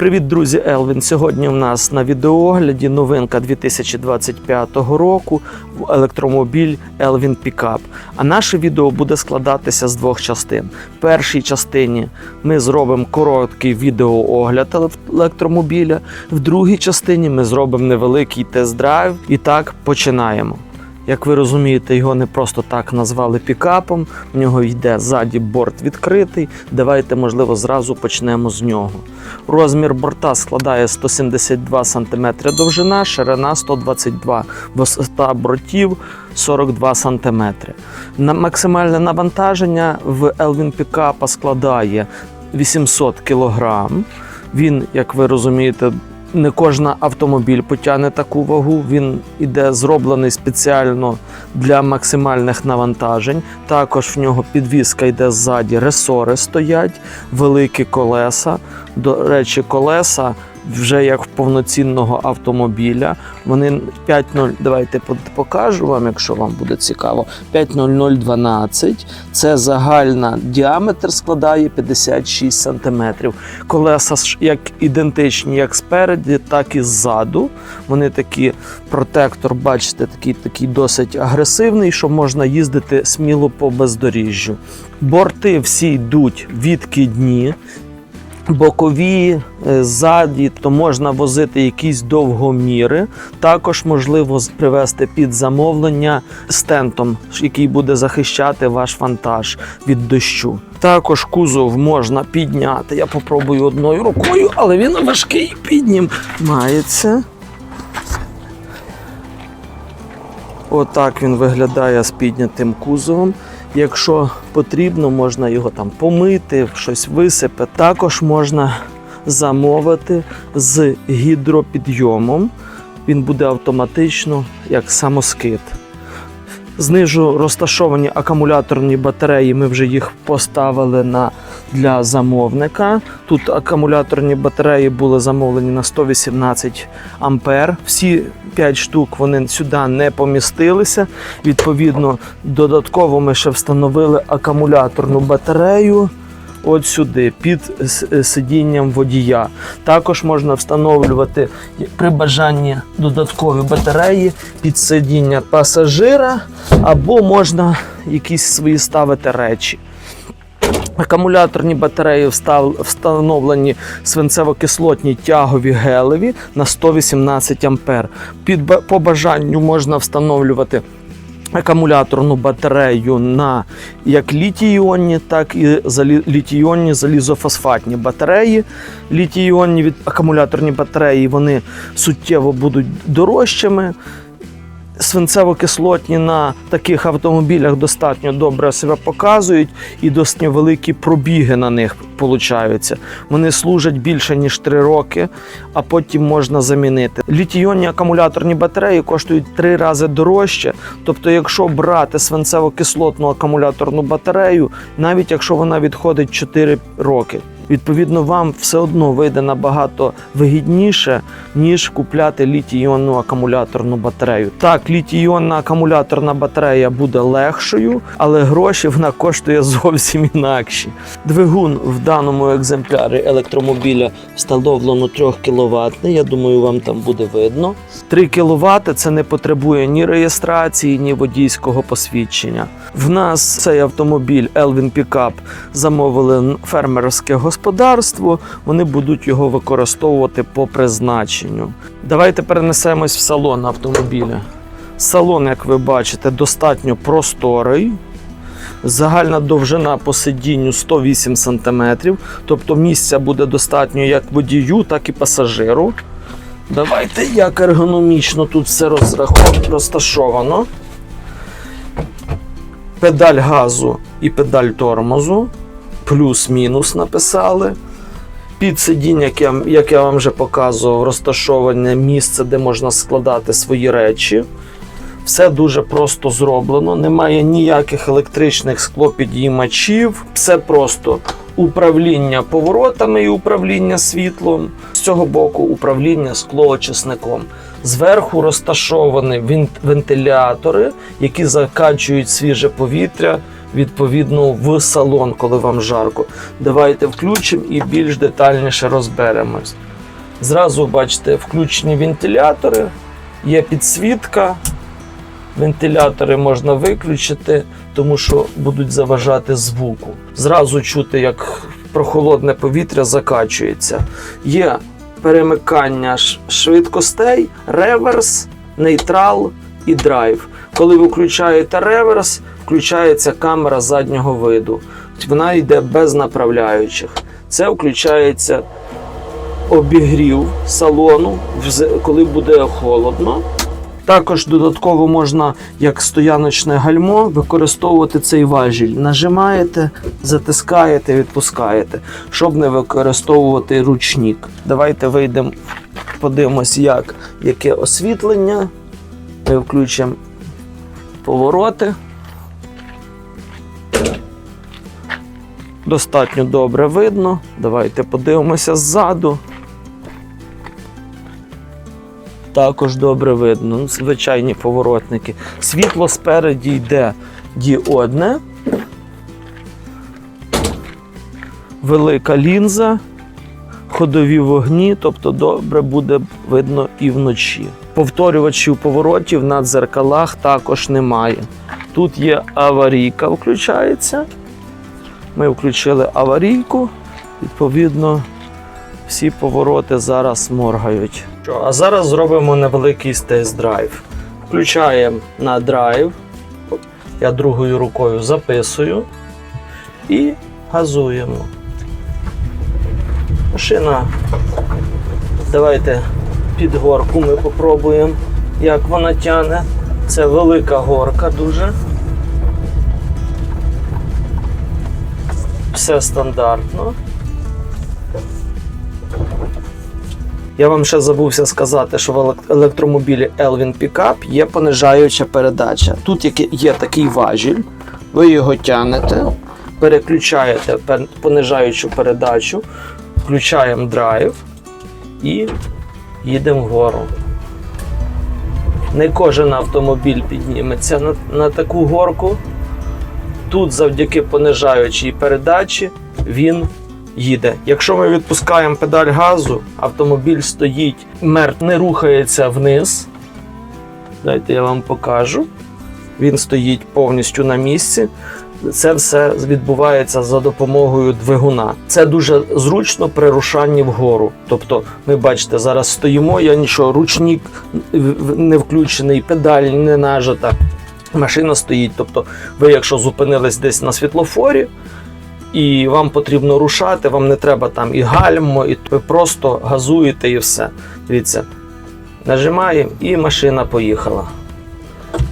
Привіт, друзі! Елвін. Сьогодні у нас на відеоогляді новинка 2025 року в електромобіль Elvin Pickup. А наше відео буде складатися з двох частин. В першій частині ми зробимо короткий відеоогляд еле- електромобіля. В другій частині ми зробимо невеликий тест-драйв. І так починаємо. Як ви розумієте, його не просто так назвали пікапом. В нього йде ззаді борт відкритий. Давайте, можливо, зразу почнемо з нього. Розмір борта складає 172 см довжина, ширина 122 висота бортів 42 см. На максимальне навантаження в Elvin Pickup складає 800 кг. Він, як ви розумієте, не кожен автомобіль потягне таку вагу. Він іде зроблений спеціально для максимальних навантажень. Також в нього підвіска йде ззаді, ресори стоять, великі колеса. До речі, колеса вже як повноцінного автомобіля. Вони 5.0, давайте покажу вам, якщо вам буде цікаво. 5.0012. Це загальна діаметр складає 56 см. Колеса як ідентичні як спереді, так і ззаду. Вони такі протектор, бачите, такий, такий досить агресивний, що можна їздити сміло по бездоріжжю. Борти всі йдуть відкидні. Бокові е, ззаді, то можна возити якісь довгоміри. Також можливо привезти під замовлення стентом, який буде захищати ваш вантаж від дощу. Також кузов можна підняти. Я попробую одною рукою, але він важкий піднімається. Отак він виглядає з піднятим кузовом. Якщо потрібно, можна його там помити, щось висипати. Також можна замовити з гідропідйомом. Він буде автоматично як самоскид. Знизу розташовані акумуляторні батареї. Ми вже їх поставили на, для замовника. Тут акумуляторні батареї були замовлені на 118 ампер. Всі 5 штук вони сюди не помістилися. Відповідно, додатково ми ще встановили акумуляторну батарею. От сюди, під е, сидінням водія. Також можна встановлювати при бажанні додаткові батареї під сидіння пасажира, або можна якісь свої ставити речі. Акумуляторні батареї встановлені свинцево-кислотні тягові гелеві на 118 А. Під по бажанню можна встановлювати акумуляторну батарею на як літій-іонні, так і літій-іонні залізофосфатні батареї. Літій-іонні від акумуляторні батареї вони суттєво будуть дорожчими. Свинцево-кислотні на таких автомобілях достатньо добре себе показують і достатньо великі пробіги на них получаються. Вони служать більше ніж 3 роки, а потім можна замінити. Літійонні акумуляторні батареї коштують 3 рази дорожче. Тобто, якщо брати свинцево-кислотну акумуляторну батарею, навіть якщо вона відходить 4 роки. Відповідно, вам все одно вийде набагато вигідніше, ніж купляти літій-іонну акумуляторну батарею. Так, літій-іонна акумуляторна батарея буде легшою, але гроші вона коштує зовсім інакші. Двигун в даному екземплярі електромобіля встановлено 3 кВт. Я думаю, вам там буде видно. 3 кВт це не потребує ні реєстрації, ні водійського посвідчення. В нас цей автомобіль Elvin Pickup замовили фермерське господарство. Вони будуть його використовувати по призначенню. Давайте перенесемось в салон автомобіля. Салон, як ви бачите, достатньо просторий. Загальна довжина по сидінню 108 см, тобто місця буде достатньо як водію, так і пасажиру. Давайте як ергономічно тут все розташовано. Педаль газу і педаль тормозу. Плюс-мінус написали. Під сидіння, як я, як я вам вже показував, розташоване місце, де можна складати свої речі. Все дуже просто зроблено, немає ніяких електричних склопідіймачів. Все просто управління поворотами і управління світлом. З цього боку управління склоочисником. Зверху розташовані вентилятори, які закачують свіже повітря відповідно в салон, коли вам жарко. Давайте включимо і більш детальніше розберемось. Зразу бачите, включені вентилятори, є підсвітка. Вентилятори можна виключити, тому що будуть заважати звуку. Зразу чути, як прохолодне повітря закачується. Є перемикання швидкостей, реверс, нейтрал і драйв. Коли ви включаєте реверс, включається камера заднього виду. Вона йде без направляючих. Це включається обігрів салону, коли буде холодно. Також додатково можна, як стояночне гальмо, використовувати цей важіль. Нажимаєте, затискаєте, відпускаєте, щоб не використовувати ручник. Давайте вийдемо, подивимось, як, яке освітлення. Ми включимо повороти. Достатньо добре видно. Давайте подивимося ззаду. Також добре видно. Ну, звичайні поворотники. Світло спереді йде діодне. Велика лінза, ходові вогні, тобто добре буде видно і вночі. Повторювачів поворотів на дзеркалах також немає. Тут є аварійка, включається. Ми включили аварійку, відповідно, всі повороти зараз моргають. А зараз зробимо невеликий тест-драйв. Включаємо на драйв. Я другою рукою записую і газуємо. Машина. Давайте під горку ми попробуємо, як вона тяне. Це велика горка дуже. Все стандартно. Я вам ще забувся сказати, що в електромобілі Elvin Pickup є понижаюча передача. Тут є такий важіль, ви його тягнете, переключаєте понижаючу передачу, включаємо драйв і їдемо вгору. Не кожен автомобіль підніметься на, на таку горку. Тут завдяки понижаючій передачі він їде. Якщо ми відпускаємо педаль газу, автомобіль стоїть мертв, не рухається вниз. Дайте я вам покажу. Він стоїть повністю на місці. Це все відбувається за допомогою двигуна. Це дуже зручно при рушанні вгору. Тобто, ми бачите, зараз стоїмо, я нічого, ручник не включений, педаль не нажата. Машина стоїть. Тобто, ви, якщо зупинились десь на світлофорі, і вам потрібно рушати, вам не треба там і гальмо, і ви просто газуєте і все. Дивіться, нажимаємо і машина поїхала.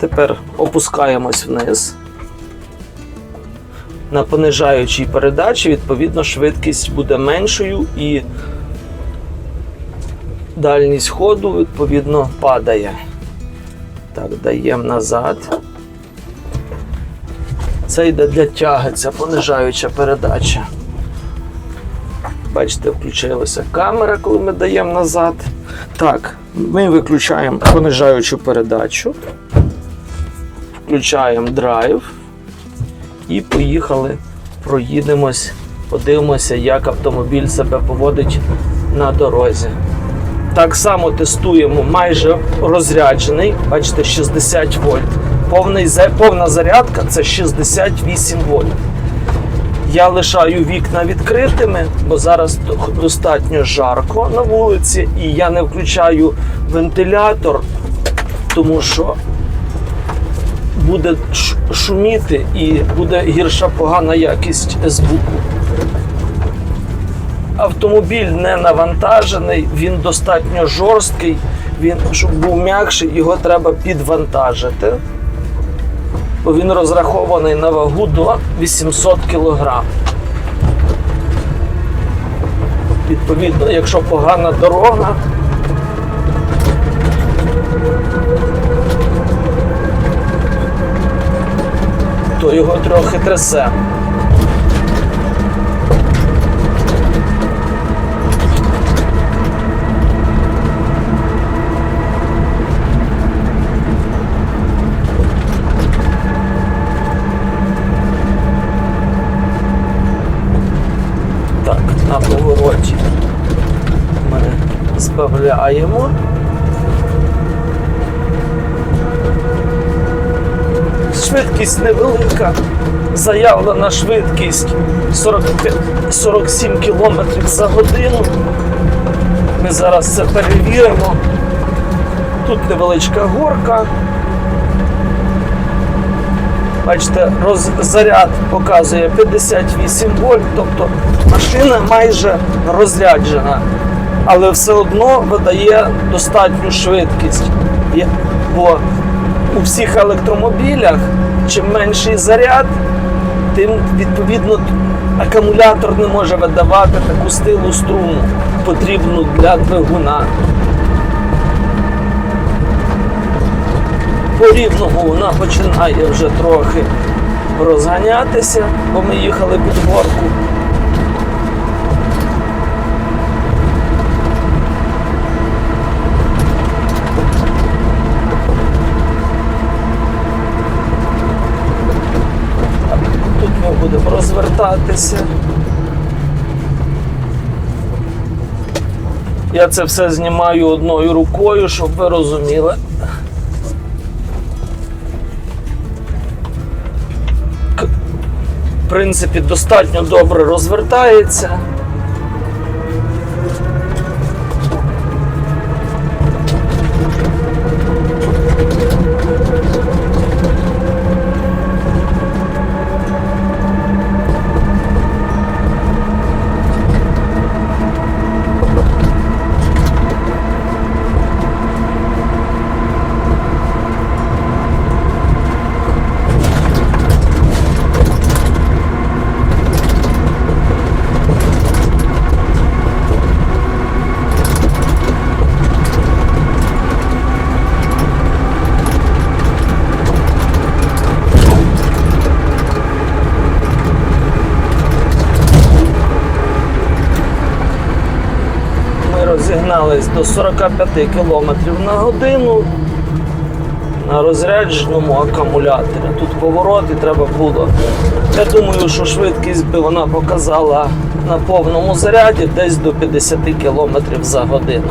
Тепер опускаємось вниз. На понижаючій передачі, відповідно, швидкість буде меншою і дальність ходу, відповідно, падає. Так, даємо назад. Це йде для тяги, це понижаюча передача. Бачите, включилася камера, коли ми даємо назад. Так, ми виключаємо понижаючу передачу, включаємо драйв і поїхали, проїдемось, подивимося, як автомобіль себе поводить на дорозі. Так само тестуємо майже розряджений, бачите, 60 вольт. Повний, повна зарядка це 68 вольт. Я лишаю вікна відкритими, бо зараз достатньо жарко на вулиці, і я не включаю вентилятор, тому що буде шуміти і буде гірша погана якість звуку. Автомобіль не навантажений, він достатньо жорсткий. Він, щоб був м'якший, його треба підвантажити. Бо він розрахований на вагу до 800 кг. Відповідно, якщо погана дорога, то його трохи трясе. Так, на повороті. У мене Швидкість невелика. Заявлена швидкість 45 47 км за годину. Ми зараз це перевіримо. Тут невеличка горка. Бачите, заряд показує 58 вольт, тобто машина майже розряджена, але все одно видає достатню швидкість. Бо у всіх електромобілях чим менший заряд, тим відповідно акумулятор не може видавати таку стилу струму, потрібну для двигуна. По рівному вона починає вже трохи розганятися, бо ми їхали під горку. Тут ми будемо розвертатися. Я це все знімаю одною рукою, щоб ви розуміли. В принципі, достатньо добре розвертається. Ми розігнались до 45 км на годину на розрядженому акумуляторі. Тут поворот і треба було. Я думаю, що швидкість би вона показала на повному заряді десь до 50 км за годину.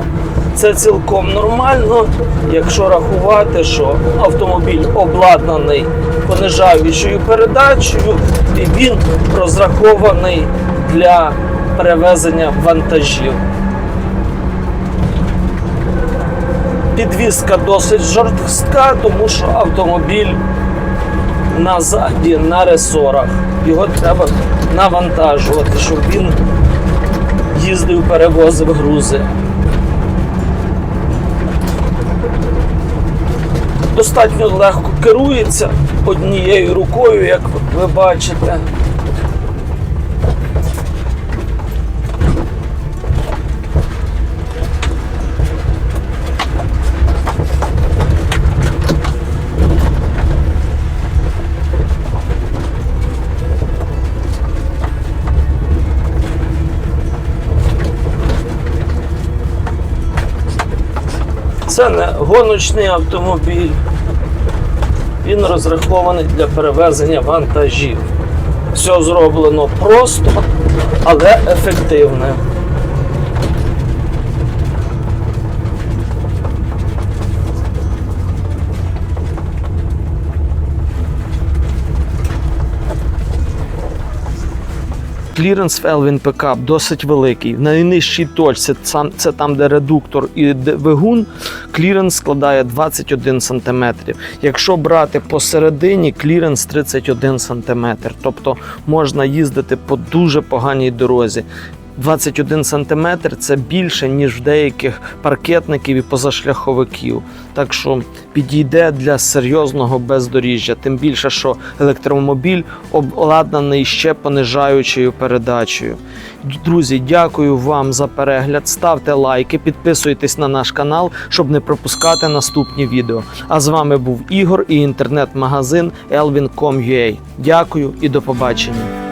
Це цілком нормально, якщо рахувати, що автомобіль обладнаний понижаючою передачею, і він розрахований для перевезення вантажів. Підвізка досить жорстка, тому що автомобіль назаді на ресорах. Його треба навантажувати, щоб він їздив, перевозив грузи. Достатньо легко керується однією рукою, як ви бачите. Це не гоночний автомобіль. Він розрахований для перевезення вантажів. Все зроблено просто, але ефективне. Кліренс в Elvin Pickup досить великий. В найнижчій точці це там, де редуктор і двигун, кліренс складає 21 см. Якщо брати посередині, кліренс 31 см. Тобто можна їздити по дуже поганій дорозі. 21 см це більше, ніж в деяких паркетників і позашляховиків. Так що підійде для серйозного бездоріжжя. Тим більше, що електромобіль обладнаний ще понижаючою передачею. Друзі, дякую вам за перегляд. Ставте лайки, підписуйтесь на наш канал, щоб не пропускати наступні відео. А з вами був Ігор і інтернет-магазин elvin.com.ua. Дякую і до побачення.